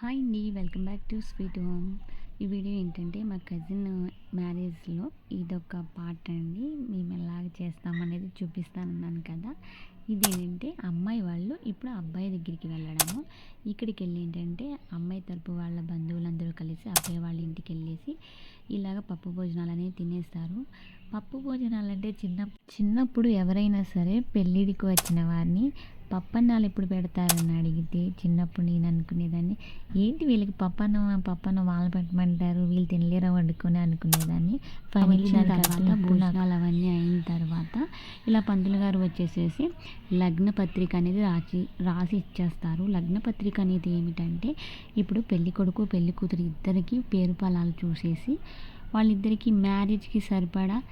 Hi అండి welcome back to sweet home ఈ video ఏంటంటే మా కజిన్ మ్యారేజ్లో ఇదొక పార్ట్ అండి. మేము ఎలాగ చేస్తామనేది చూపిస్తానన్నాను కదా. ఇదేంటంటే అమ్మాయి వాళ్ళు ఇప్పుడు అబ్బాయి దగ్గరికి వెళ్ళడము. ఇక్కడికి వెళ్ళి ఏంటంటే అమ్మాయి తరపు వాళ్ళ బంధువులందరూ కలిసి అబ్బాయి వాళ్ళ ఇంటికి వెళ్ళేసి ఇలాగ పప్పు భోజనాలు అనేవి తినేస్తారు. పప్పు భోజనాలు అంటే చిన్న చిన్నప్పుడు ఎవరైనా సరే పెళ్ళిడికి వచ్చిన వారిని పప్పన్నాలు ఎప్పుడు పెడతారని అడిగితే చిన్నప్పుడు నేను అనుకునేదాన్ని. ఏంటి వీళ్ళకి పప్పన్నం పప్పన్నం వాళ్ళు పెట్టమంటారు? వీళ్ళు తినలేరా వండుకొని అనుకునేదాన్ని. దాని తర్వాత భోజనాలు అవన్నీ అయిన తర్వాత ఇలా పంతులు గారు వచ్చేసేసి లగ్న పత్రిక అనేది రాసి రాసి ఇచ్చేస్తారు. లగ్న పత్రిక అనేది ఏమిటంటే ఇప్పుడు పెళ్ళి కొడుకు పెళ్ళి కూతురు ఇద్దరికి పేరు ఫలాలు చూసేసి వాళ్ళిద్దరికి మ్యారేజ్కి సరిపడా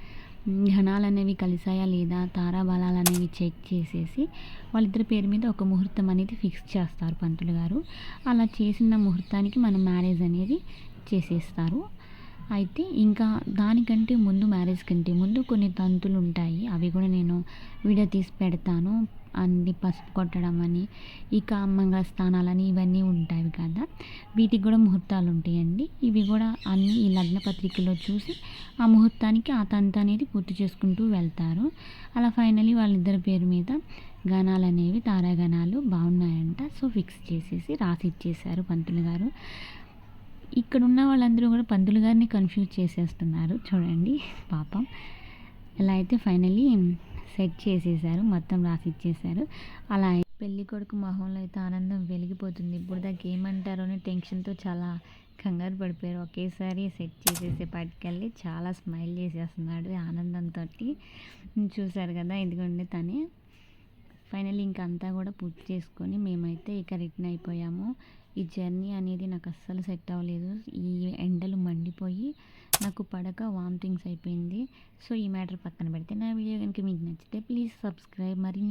ఘనాలు అనేవి కలిసాయా లేదా తారాబలాలు అనేవి చెక్ చేసేసి వాళ్ళిద్దరి పేరు మీద ఒక ముహూర్తం అనేది ఫిక్స్ చేస్తారు పంతులు గారు. అలా చేసిన ముహూర్తానికి మనం మ్యారేజ్ అనేది చేసేస్తారు. అయితే ఇంకా దానికంటే ముందు మ్యారేజ్ కంటే ముందు కొన్ని తంతులు ఉంటాయి. అవి కూడా నేను వీడియో తీసి పెడతాను. అన్ని పసుపు కొట్టడం అని ఇక మంగళ స్థానాలని ఇవన్నీ ఉంటాయి కదా. వీటికి కూడా ముహూర్తాలు ఉంటాయండి. ఇవి కూడా అన్ని ఈ లగ్న పత్రికలో చూసి ఆ ముహూర్తానికి ఆ తంత అనేది పూర్తి చేసుకుంటూ వెళ్తారు. అలా ఫైనలీ వాళ్ళిద్దరి పేరు మీద గణాలు అనేవి తారాగణాలు బాగున్నాయంట. సో ఫిక్స్ చేసేసి రాసి ఇచ్చేసారు పంతులు గారు. ఇక్కడ ఉన్న వాళ్ళందరూ కూడా పంతులు గారిని కన్ఫ్యూజ్ చేసేస్తున్నారు. చూడండి పాపం. ఎలా అయితే ఫైనలీ సెట్ చేసేసారు మొత్తం రాసి ఇచ్చేసారు అలా పెళ్ళి కొడుకు మొహంలో అయితే ఆనందం వెలిగిపోతుంది. ఇప్పుడు దాకా ఏమంటారో అని టెన్షన్తో చాలా కంగారు పడిపోయారు. ఒకేసారి సెట్ చేసేసే పట్టుకెళ్ళి చాలా స్మైల్ చేసేస్తున్నాడు ఆనందంతో చూశారు కదా ఇదిగోండి తనే. ఫైనల్ ఇంక అంతా కూడా పూర్తి చేసుకొని మేమైతే ఇక రిటర్న్ అయిపోయాము. ఈ జర్నీ అనేది నాకు అస్సలు సెట్ అవ్వలేదు. ఈ ఎండలు మండిపోయి నాకు పడక వామిటింగ్స్ అయిపోయింది. సో ఈ మ్యాటర్ పక్కన పెడితే నా వీడియో కనుక మీకు నచ్చితే ప్లీజ్ సబ్స్క్రైబ్. మరి